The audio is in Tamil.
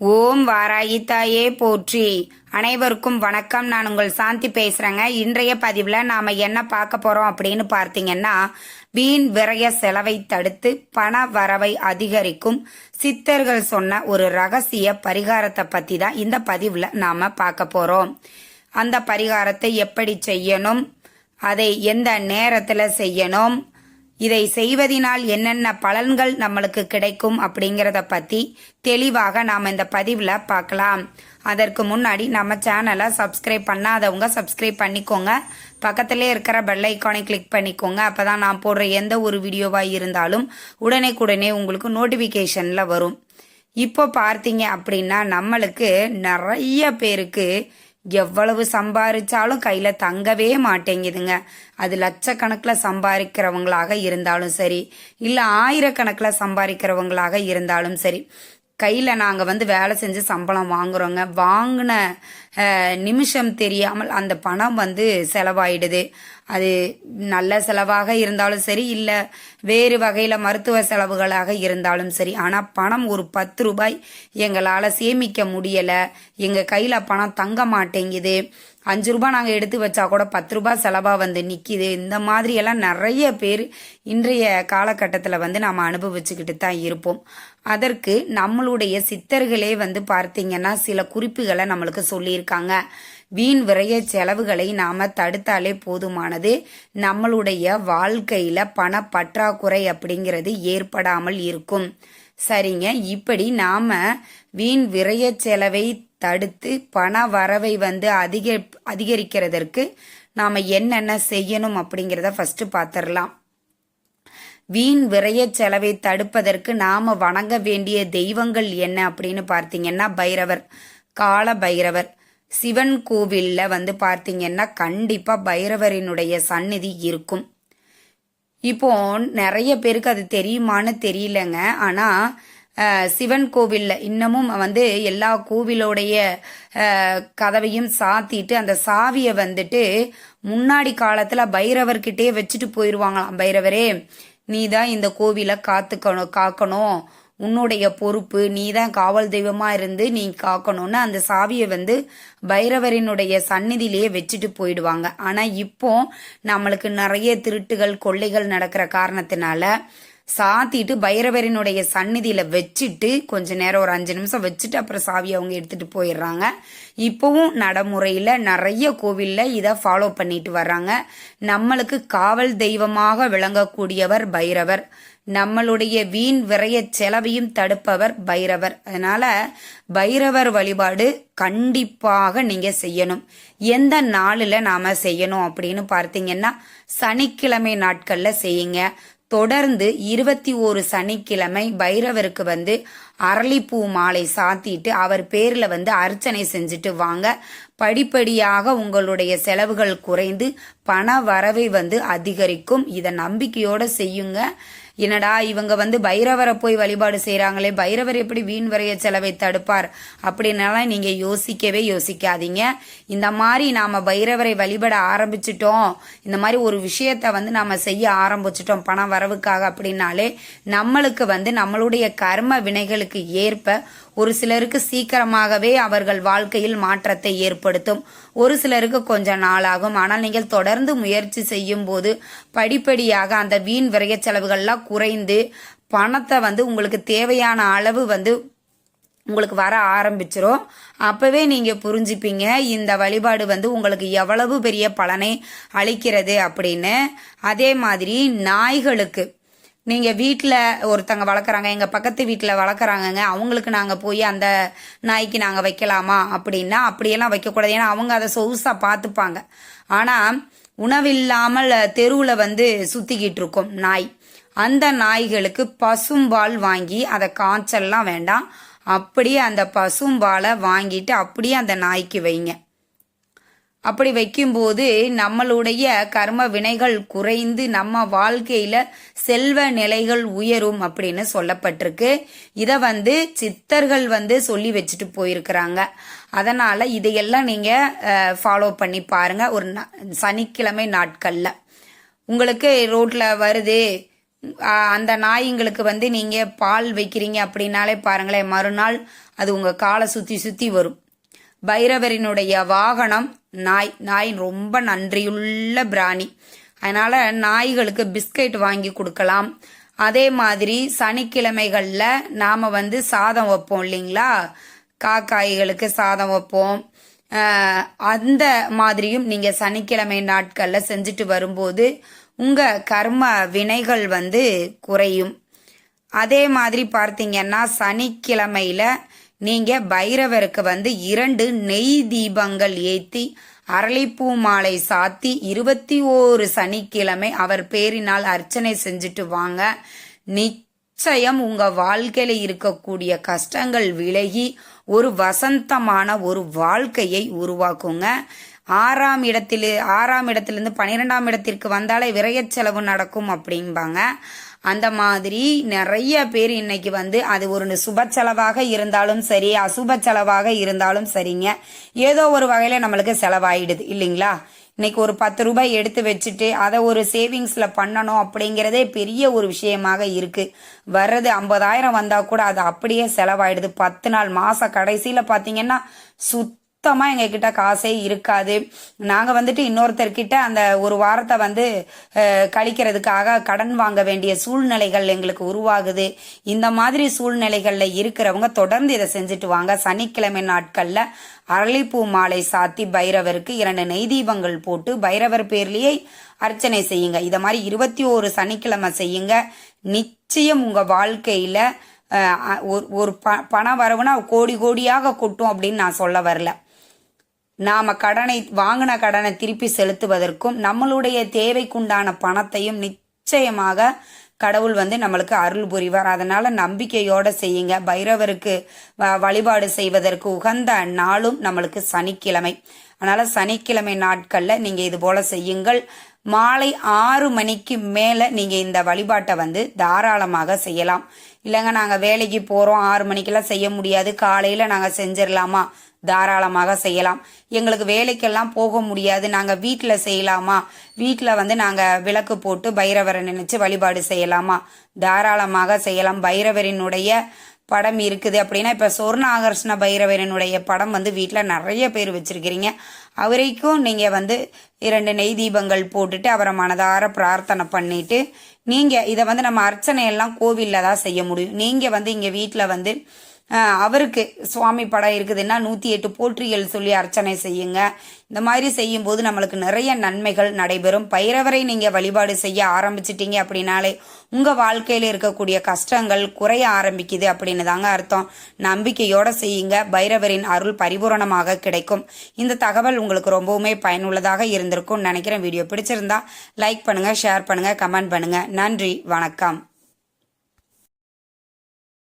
ஓம் வாராயி தாயே போற்றி. அனைவருக்கும் வணக்கம். நான் உங்கள் சாந்தி பேசுறேங்க. இன்றைய பதிவில் நாம என்ன பார்க்க போறோம் அப்படின்னு பார்த்தீங்கன்னா வீண் விரய செலவை தடுத்து பண வரவை அதிகரிக்கும் சித்தர்கள் சொன்ன ஒரு ரகசிய பரிகாரத்தை பத்தி தான் இந்த பதிவில் நாம பார்க்க போறோம். அந்த பரிகாரத்தை எப்படி செய்யணும்? அதை எந்த நேரத்தில் செய்யணும்? இதை செய்வதினால் என்னென்ன பலன்கள் நம்மளுக்கு கிடைக்கும் அப்படிங்கிறத பத்தி தெளிவாக நாம் இந்த பதிவில் பார்க்கலாம். அதற்கு முன்னாடி நம்ம சேனலை சப்ஸ்கிரைப் பண்ணாதவங்க சப்ஸ்கிரைப் பண்ணிக்கோங்க. பக்கத்திலே இருக்கிற பெல் ஐக்கானை கிளிக் பண்ணிக்கோங்க. அப்பதான் நான் போடுற எந்த ஒரு வீடியோவாக இருந்தாலும் உடனே உங்களுக்கு நோட்டிஃபிகேஷனில் வரும். இப்போ பார்த்தீங்க அப்படின்னா நம்மளுக்கு நிறைய பேருக்கு எவ்வளவு சம்பாரிச்சாலும் கையில தங்கவே மாட்டேங்குதுங்க. அது லட்சக்கணக்கில் சம்பாதிக்கிறவங்களாக இருந்தாலும் சரி இல்லை ஆயிரக்கணக்கில் சம்பாதிக்கிறவங்களாக இருந்தாலும் சரி கையில் நாங்கள் வந்து வேலை செஞ்சு சம்பளம் வாங்குறோங்க. வாங்கின நிமிஷம் தெரியாமல் அந்த பணம் வந்து செலவாயிடுது. அது நல்ல செலவாக இருந்தாலும் சரி இல்லை வேறு வகையில் மருத்துவ செலவுகளாக இருந்தாலும் சரி. ஆனால் பணம் ஒரு பத்து ரூபாய் எங்களால் சேமிக்க முடியலை. எங்கள் கையில் பணம் தங்க மாட்டேங்குது. அஞ்சு ரூபாய் நாங்கள் எடுத்து வச்சா கூட பத்து ரூபாய் செலவாக வந்து நிற்கிது இந்த மாதிரியெல்லாம் நிறைய பேர் இன்றைய காலகட்டத்தில் வந்து நாம் அனுபவிச்சுக்கிட்டு தான் இருப்போம். அதற்கு நம்மளுடைய சித்தர்களே வந்து பார்த்தீங்கன்னா சில குறிப்புகளை நம்மளுக்கு சொல்லியிருக்காங்க. வீண் விரைய செலவுகளை நாம் தடுத்தாலே போதுமானது. நம்மளுடைய வாழ்க்கையில பண பற்றாக்குறை அப்படிங்கிறது ஏற்படாமல் இருக்கும். சரிங்க. இப்படி நாம வீண் விரைய செலவை தடுத்து பண வரவை வந்து அதிக அதிகரிக்கிறதற்கு நாம என்னென்ன செய்யணும் அப்படிங்கிறத ஃபர்ஸ்ட் பார்த்துடலாம் வீண் விரைய செலவை தடுப்பதற்கு நாம வணங்க வேண்டிய தெய்வங்கள் என்ன அப்படின்னு பார்த்தீங்கன்னா பைரவர் கால பைரவர். சிவன் கோவிலில் வந்து பார்த்தீங்கன்னா கண்டிப்பாக பைரவரினுடைய சந்நிதி இருக்கும். இப்போ நிறைய பேருக்கு அது தெரியுமான்னு தெரியலங்க. ஆனால் சிவன் கோவிலில் இன்னமும் வந்து எல்லா கோவிலோடைய கதவையும் சாத்திட்டு அந்த சாவியை வந்துட்டு முன்னாடி காலத்தில் பைரவர்கிட்டே வச்சுட்டு போயிடுவாங்களாம் பைரவரே நீ தான் இந்த கோவிலை காத்துக்கணும் காக்கணும். உன்னுடைய பொறுப்பு நீ தான் காவல் தெய்வமா இருந்து நீ காக்கணும்னு அந்த சாவியை வந்து பைரவரினுடைய சந்நிதியிலேயே வச்சுட்டு போயிடுவாங்க. ஆனா இப்போ நம்மளுக்கு நிறைய திருட்டுகள் கொள்ளைகள் நடக்கிற காரணத்தினால சாத்திட்டு பைரவரினுடைய சந்நிதியில வச்சுட்டு கொஞ்ச நேரம் ஒரு அஞ்சு நிமிஷம் வச்சுட்டு அப்புறம் சாவி அவங்க எடுத்துட்டு போயிடுறாங்க. இப்பவும் நடைமுறையில நிறைய கோவில்ல இதை ஃபாலோ பண்ணிட்டு வர்றாங்க. நம்மளுக்கு காவல் தெய்வமாக விளங்கக்கூடியவர் பைரவர். நம்மளுடைய வீண் விரைய செலவையும் தடுப்பவர் பைரவர். அதனால பைரவர் வழிபாடு கண்டிப்பாக நீங்க செய்யணும். எந்த நாளில் நாம செய்யணும் அப்படின்னு பார்த்தீங்கன்னா சனிக்கிழமை நாட்கள்ல செய்யுங்க. தொடர்ந்து இருபத்தி ஒரு சனிக்கிழமை பைரவருக்கு வந்து அரளிப்பூ மாலை சாத்திட்டு அவர் பேரில் வந்து அர்ச்சனை செஞ்சுட்டு வாங்க. படிப்படியாக உங்களுடைய செலவுகள் குறைந்து பண வரவை வந்து அதிகரிக்கும். இதை நம்பிக்கையோடு செய்யுங்க. என்னடா இவங்க வந்து பைரவரை போய் வழிபாடு செய்கிறாங்களே பைரவர் எப்படி வீண் வரைய செலவை தடுப்பார்? அப்படின்னாலாம் நீங்கள் யோசிக்கவே யோசிக்காதீங்க. இந்த மாதிரி நாம் பைரவரை வழிபட ஆரம்பிச்சிட்டோம். இந்த மாதிரி ஒரு விஷயத்த வந்து நாம் செய்ய ஆரம்பிச்சிட்டோம் பணம் வரவுக்காக அப்படின்னாலே நம்மளுக்கு வந்து நம்மளுடைய கர்ம வினைகளுக்கு ஏற்ப ஒரு சிலருக்கு சீக்கிரமாகவே அவர்கள் வாழ்க்கையில் மாற்றத்தை ஏற்படுத்தும். ஒரு சிலருக்கு கொஞ்சம் நாளாகும். ஆனால் நீங்கள் தொடர்ந்து முயற்சி செய்யும் போது படிப்படியாக அந்த வீண் விரைய செலவுகள்லாம் குறைந்து பணத்தை வந்து உங்களுக்கு தேவையான அளவு வந்து உங்களுக்கு வர ஆரம்பிச்சிரும். அப்பவே நீங்க புரிஞ்சுப்பீங்க இந்த வழிபாடு வந்து உங்களுக்கு எவ்வளவு பெரிய பலனை அளிக்கிறது அப்படின்னு. அதே மாதிரி நாய்களுக்கு நீங்கள் வீட்டில் ஒருத்தங்க வளர்க்குறாங்க எங்கள் பக்கத்து வீட்டில் வளர்க்குறாங்கங்க அவங்களுக்கு நாங்கள் போய் அந்த நாய்க்கு நாங்கள் வைக்கலாமா அப்படின்னா அப்படியெல்லாம் வைக்கக்கூடாது. ஏன்னா அவங்க அதை சொகுசாக பார்த்துப்பாங்க. ஆனால் உணவில்லாமல் தெருவில் வந்து சுற்றிக்கிட்டு இருக்கும் நாய். அந்த நாய்களுக்கு பசும்பால் வாங்கி அதை காய்ச்சல்லாம் வேண்டாம். அப்படியே அந்த பசும்பாலை வாங்கிட்டு அப்படியே அந்த நாய்க்கு வைங்க. அப்படி வைக்கும்போது நம்மளுடைய கர்ம வினைகள் குறைந்து நம்ம வாழ்க்கையில செல்வ நிலைகள் உயரும் அப்படின்னு சொல்லப்பட்டிருக்கு. இதை வந்து சித்தர்கள் வந்து சொல்லி வச்சுட்டு போயிருக்கிறாங்க. அதனால இதையெல்லாம் நீங்க ஃபாலோ பண்ணி பாருங்க. ஒரு சனிக்கிழமை நாட்கள்ல. உங்களுக்கு ரோட்ல வருது. அந்த நாய்ங்களுக்கு வந்து நீங்க பால் வைக்கிறீங்க அப்படின்னாலே பாருங்களேன் மறுநாள் அது உங்க காலை சுத்தி சுத்தி வரும். பைரவரினுடைய வாகனம் நாய் நாய் ரொம்ப நன்றியுள்ள பிராணி. அதனால நாய்களுக்கு பிஸ்கட் வாங்கி கொடுக்கலாம். அதே மாதிரி சனிக்கிழமைகளில் நாம் வந்து சாதம் வைப்போம் இல்லைங்களா? காக்காய்களுக்கு சாதம் வைப்போம். அந்த மாதிரியும் நீங்கள் சனிக்கிழமை நாட்களில் செஞ்சுட்டு வரும்போது உங்கள் கர்ம வினைகள் வந்து குறையும். அதே மாதிரி பார்த்தீங்கன்னா சனிக்கிழமையில் நீங்க பைரவருக்கு வந்து இரண்டு நெய் தீபங்கள் ஏத்தி அரளிப்பூ மாலை சாத்தி இருபத்தி ஓரு சனிக்கிழமை அவர் பேரினால் அர்ச்சனை செஞ்சுட்டு வாங்க. நிச்சயம் உங்க வாழ்க்கையில இருக்கக்கூடிய கஷ்டங்கள் விலகி ஒரு வசந்தமான ஒரு வாழ்க்கையை உருவாக்குங்க. ஆறாம் இடத்தில் ஆறாம் இடத்திலிருந்து பன்னிரெண்டாம் இடத்திற்கு வந்தாலே விரைய செலவு நடக்கும் அப்படிம்பாங்க. அந்த மாதிரி நிறைய பேர் இன்னைக்கு வந்து அது ஒரு சுப செலவாக இருந்தாலும் சரி அசுப செலவாக இருந்தாலும் சரிங்க. ஏதோ ஒரு வகையில நம்மளுக்கு செலவாயிடுது இல்லைங்களா? இன்னைக்கு ஒரு பத்து ரூபாய் எடுத்து வச்சுட்டு அதை ஒரு சேவிங்ஸ்ல பண்ணணும் அப்படிங்கிறதே பெரிய ஒரு விஷயமாக இருக்கு. வர்றது ஐம்பதாயிரம் வந்தா கூட அது அப்படியே செலவாயிடுது. பத்து நாள் மாச கடைசியில பாத்தீங்கன்னா சுத்த சுத்தமாக எங்ககிட்ட காசே இருக்காது. நாங்கள் வந்துட்டு இன்னொருத்தர்கிட்ட அந்த ஒரு வாரத்தை வந்து கழிக்கிறதுக்காக கடன் வாங்க வேண்டிய சூழ்நிலைகள் எங்களுக்கு உருவாகுது. இந்த மாதிரி சூழ்நிலைகளில் இருக்கிறவங்க தொடர்ந்து இதை செஞ்சுட்டு வாங்க. சனிக்கிழமை நாட்களில் அரளிப்பூ மாலை சாத்தி பைரவருக்கு இரண்டு நெய் தீபங்கள் போட்டு பைரவர் பேர்லேயே அர்ச்சனை செய்யுங்க. இதை மாதிரி இருபத்தி ஒரு சனிக்கிழமை செய்யுங்க. நிச்சயம் உங்கள் வாழ்க்கையில் ஒரு- ஒரு ப பண வரவுனா கோடி கோடியாக கொட்டும் அப்படின்னு நான் சொல்ல வரல. நாம கடனை வாங்கின கடனை திருப்பி செலுத்துவதற்கும் நம்மளுடைய தேவைக்குண்டான பணத்தையும் நிச்சயமாக கடவுள் வந்து நம்மளுக்கு அருள் புரிவார். அதனால நம்பிக்கையோட செய்யுங்க. பைரவருக்கு வ- வழிபாடு செய்வதற்கு உகந்த நாளும் நம்மளுக்கு சனிக்கிழமை. அதனால சனிக்கிழமை நாட்கள்ல நீங்க இது போல செய்யுங்கள். மாலை ஆறு மணிக்கு மேல நீங்க இந்த வழிபாட்டை வந்து தாராளமாக செய்யலாம். இல்லைங்க நாங்க வேலைக்கு போறோம் ஆறு மணிக்கெல்லாம் செய்ய முடியாது. காலையில நாங்க செஞ்சிடலாமா? தாராளமாக செய்யலாம். எங்களுக்கு வேலைக்கெல்லாம் போக முடியாது. நாங்கள் வீட்டில் செய்யலாமா? வீட்டில் வந்து நாங்கள் விளக்கு போட்டு பைரவரை நினைச்சு வழிபாடு செய்யலாமா? தாராளமாக செய்யலாம். பைரவரினுடைய படம் இருக்குது அப்படின்னா இப்போ சொர்ண ஆகர்ஷ்ண பைரவரனுடைய படம் வந்து வீட்டில் நிறைய பேர் வச்சுருக்கிறீங்க. அவரைக்கும் நீங்கள் வந்து இரண்டு நெய் தீபங்கள் போட்டுட்டு அவரை மனதார பிரார்த்தனை பண்ணிட்டு நீங்கள் இதை வந்து நம்ம அர்ச்சனை எல்லாம் கோவிலில் தான் செய்ய முடியும். நீங்கள் வந்து இங்கே வீட்டில் வந்து அவருக்கு சுவாமி படம் இருக்குதுன்னா நூற்றி எட்டு போற்றிகள் சொல்லி அர்ச்சனை செய்யுங்க. இந்த மாதிரி செய்யும்போது நம்மளுக்கு நிறைய நன்மைகள் நடைபெறும். பைரவரை நீங்கள் வழிபாடு செய்ய ஆரம்பிச்சிட்டீங்க அப்படின்னாலே உங்கள் வாழ்க்கையில் இருக்கக்கூடிய கஷ்டங்கள் குறைய ஆரம்பிக்குது அப்படின்னு தாங்க அர்த்தம். நம்பிக்கையோட செய்யுங்க. பைரவரின் அருள் பரிபூரணமாக கிடைக்கும். இந்த தகவல் உங்களுக்கு ரொம்பவுமே பயனுள்ளதாக இருந்திருக்கும் நினைக்கிறேன். வீடியோ பிடிச்சிருந்தா லைக் பண்ணுங்கள் ஷேர் பண்ணுங்கள் கமெண்ட் பண்ணுங்கள் நன்றி வணக்கம்.